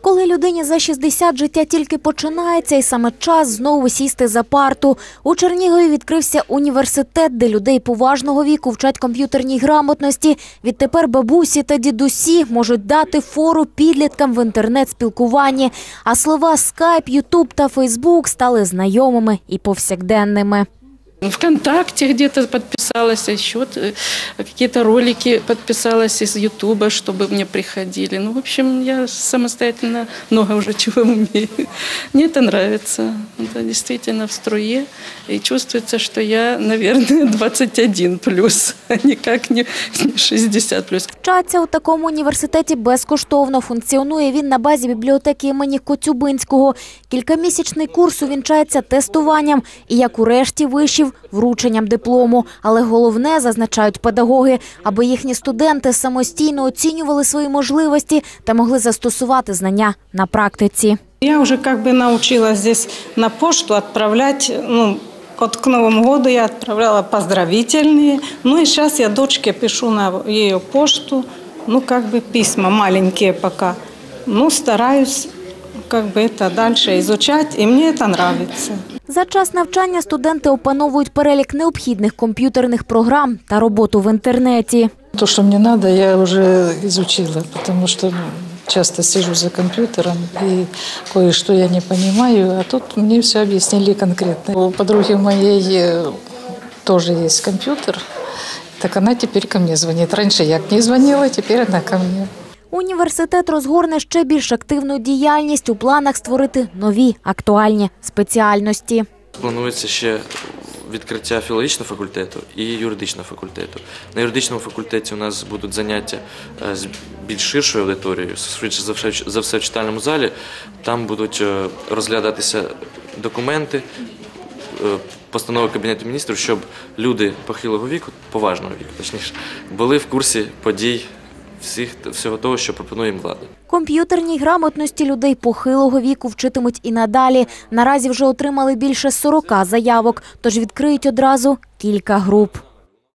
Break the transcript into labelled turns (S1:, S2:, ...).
S1: Коли людині за 60 життя тільки починається, і саме час знову сісти за парту. У Чернігові відкрився університет, де людей поважного віку вчать комп'ютерній грамотності. Відтепер бабусі та дідусі можуть дати фору підліткам в інтернет-спілкуванні. А слова скайп, ютуб та фейсбук стали знайомими і повсякденними.
S2: ВКонтакте где-то подписалась, еще э, какие-то ролики подписалась из Ютуба, чтобы мне приходили. Ну, в общем, я самостоятельно много уже чего умею. Мне это нравится. Это действительно в струе. И чувствуется, что я, наверное, 21 плюс, а никак не 60 плюс.
S1: Вчаться у такому університеті безкоштовно. Функціонує він на базі бібліотеки імені Коцюбинського. Кількамісячний курс увінчається тестуванням і, як у решті вишів, врученням диплому. Але головне, зазначають педагоги, аби їхні студенти самостійно оцінювали свої можливості та могли застосувати знання на практиці.
S3: Я уже как бы научилась здесь на почту отправлять, ну, вот к Новому году я отправляла поздравительные. Ну и сейчас я дочке пишу на ее почту, ну как бы письма маленькие пока. Ну стараюсь как бы это дальше изучать, и мне это нравится.
S1: За час навчання студенти опановують перелік необхідних комп'ютерних програм та роботу в інтернеті.
S4: То, что мне надо, я уже изучила, что ну, часто сижу за компьютером и кое-что я не понимаю, а тут мне все объяснили конкретно. У подруги моей э, тоже есть компьютер, так она теперь ко мне звонит. Раньше я к ней звонила, теперь она ко мне.
S1: Університет розгорне ще більш активну діяльність у планах створити нові актуальні спеціальності.
S5: Планується ще відкриття філологічного факультету і юридичного факультету. На юридичному факультеті у нас будуть заняття е, з більш ширшою аудиторією, швидше за все, в читальному залі. Там будуть е, розглядатися документи, е, постанови Кабінету міністрів, щоб люди похилого віку, поважного віку, точніше, були в курсі подій всіх, всього того, що пропонує їм влада.
S1: Комп'ютерній грамотності людей похилого віку вчитимуть і надалі. Наразі вже отримали більше 40 заявок, тож відкриють одразу кілька груп.